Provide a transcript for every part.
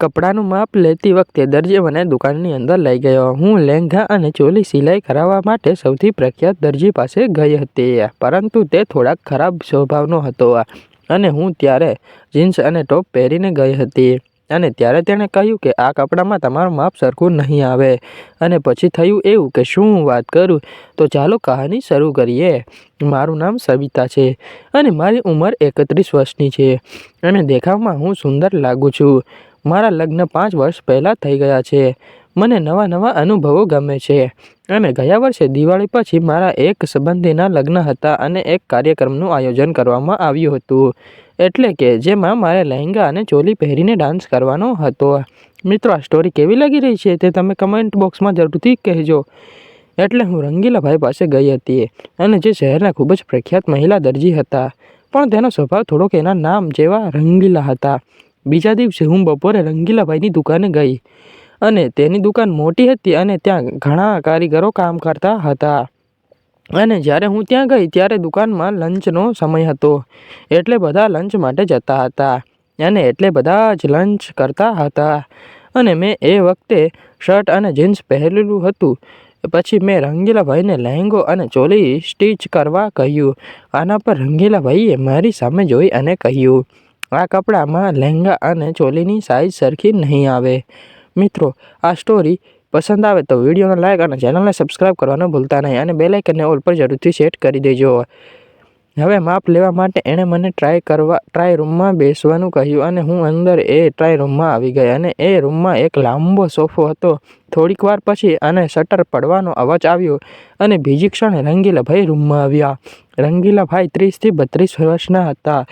કપડાનું માપ લેતી વખતે દરજી મને દુકાનની અંદર લઈ ગયો. હું લેંઘા અને ચોલી સિલાઈ કરાવવા માટે સૌથી પ્રખ્યાત દરજી પાસે ગઈ હતી, પરંતુ તે થોડાક ખરાબ સ્વભાવનો હતો અને હું ત્યારે જીન્સ અને ટોપ પહેરીને ગઈ હતી અને ત્યારે તેણે કહ્યું કે આ કપડામાં તમારું માપ સરખું નહીં આવે અને પછી થયું એવું કે શું હું વાત કરું? તો ચાલો કહાની શરૂ કરીએ. મારું નામ સવિતા છે અને મારી ઉંમર એકત્રીસ વર્ષની છે અને દેખાવમાં હું સુંદર લાગું છું. મારા લગ્ન પાંચ વર્ષ પહેલાં થઈ ગયા છે. મને નવા નવા અનુભવો ગમે છે. અને ગયા વર્ષે દિવાળી પછી મારા એક સંબંધીના લગ્ન હતા અને એક કાર્યક્રમનું આયોજન કરવામાં આવ્યું હતું. એટલે કે જેમાં મારે લહેંગા અને ચોલી પહેરીને ડાન્સ કરવાનો હતો. મિત્રો, આ સ્ટોરી કેવી લાગી રહી છે તે તમે કમેન્ટ બોક્સમાં જરૂરથી કહેજો. એટલે હું રંગીલાભાઈ પાસે ગઈ હતી અને જે શહેરના ખૂબ જ પ્રખ્યાત મહિલા દરજી હતા. પણ તેનો સ્વભાવ થોડોક એના નામ જેવા રંગીલા હતા. બીજા દિવસે હું બપોરે રંગીલાભાઈની દુકાને ગઈ અને તેની દુકાન મોટી હતી અને ત્યાં ઘણા કારીગરો કામ કરતા હતા. અને જ્યારે હું ત્યાં ગઈ ત્યારે દુકાનમાં લંચનો સમય હતો. એટલે બધા લંચ માટે જતા હતા અને એટલે બધા જ લંચ કરતા હતા. અને મેં એ વખતે શર્ટ અને જીન્સ પહેરેલું હતું. પછી મેં રંગીલાભાઈને લહેંગો અને ચોલી સ્ટીચ કરવા કહ્યું. આના પર રંગીલાભાઈએ મારી સામે જોઈ અને કહ્યું આ કપડામાં લહેંગા અને ચોલીની સાઇઝ સરખી નહીં આવે. મિત્રો, આ સ્ટોરી પસંદ આવે તો વિડીયોને લાઇક અને ચેનલને સબસ્ક્રાઇબ કરવાનું ભૂલતા નહીં અને બે લાઇકનને ઓલ પર જરૂરથી સેટ કરી દેજો. હવે માપ લેવા માટે એણે મને ટ્રાય કરવા ટ્રાય રૂમમાં બેસવાનું કહ્યું અને હું અંદર એ ટ્રાય રૂમમાં આવી ગઈ અને એ રૂમમાં એક લાંબો સોફો હતો. થોડીક વાર પછી અને શટર પડવાનો અવાજ આવ્યો અને બીજી ક્ષણે રંગીલાભાઈ રૂમમાં આવ્યા. રંગીલાભાઈ ત્રીસથી બત્રીસ વર્ષના હતા.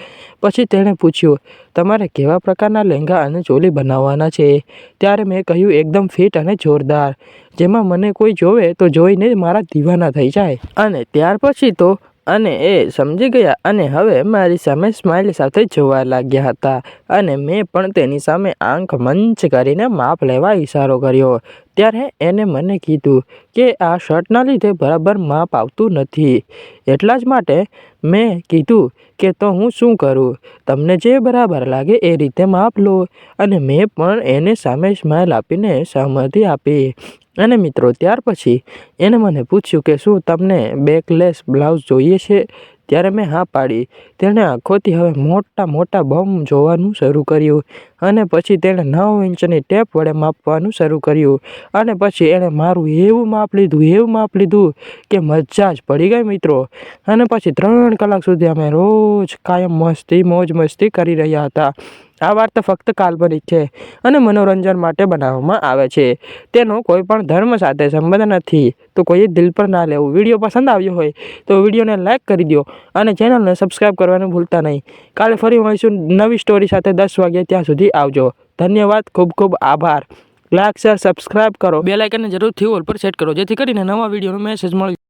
પછી તેણે પૂછ્યું, તમારે કેવા પ્રકારના લહેંગા અને ચોલી બનાવવાના છે? ત્યારે મેં કહ્યું, એકદમ ફિટ અને જોરદાર. જેમાં મને કોઈ જોવે તો જોઈને મારા દીવાના થઈ જાય. અને ત્યાર પછી તો અને એ સમજી ગયા અને હવે મારી સામે સ્માઇલ સાથે જોવા લાગ્યા હતા. અને મેં પણ તેની સામે આંખ મંચ કરીને માપ લેવા ઈશારો કર્યો. ત્યારે એને મને કીધું કે આ શર્ટના લીધે બરાબર માપ આવતું નથી. એટલા જ માટે મેં કીધું કે તો હું શું કરું? તમને જે બરાબર લાગે એ રીતે માપ લો. અને મેં પણ એને સામે સ્માઇલ આપીને સહમતિ આપી. અને મિત્રો, ત્યાર પછી એને મને પૂછ્યું કે શું તમને બેકલેસ બ્લાઉઝ જોઈએ છે? ત્યારે મેં હા પાડી. તેણે આંખોથી હવે મોટા મોટા બમ જોવાનું શરૂ કર્યું અને પછી તેણે નવ ઇંચની ટેપ વડે માપવાનું શરૂ કર્યું અને પછી એણે મારું એવું માપ લીધું, એવું માપ લીધું કે મજા જ પડી ગઈ મિત્રો. અને પછી ત્રણ કલાક સુધી અમે રોજ કાયમ મસ્તી, મોજ મસ્તી કરી રહ્યા હતા. આ વાર્તા ફક્ત કાલ્પનિક છે અને મનોરંજન માટે બનાવવામાં આવે છે. તેનો કોઈ પણ ધર્મ સાથે સંબંધ નથી. તો કોઈએ દિલ પર ના લેવું. વીડિયો પસંદ આવ્યો હોય તો વિડીયોને લાઈક કરી દો અને ચેનલને સબસ્ક્રાઈબ કરવાનું ભૂલતા નહીં. કાલે ફરી મળીશું નવી સ્ટોરી સાથે દસ વાગ્યે ત્યાં સુધી આવજો. ધન્યવાદ. ખૂબ ખૂબ આભાર. લાઈક, શેર સબસ્ક્રાઈબ કરો. બે લાઇકનને જરૂરથી ઓલ પર સેટ કરો. જેથી કરીને નવા વિડીયોનો મેસેજ મળી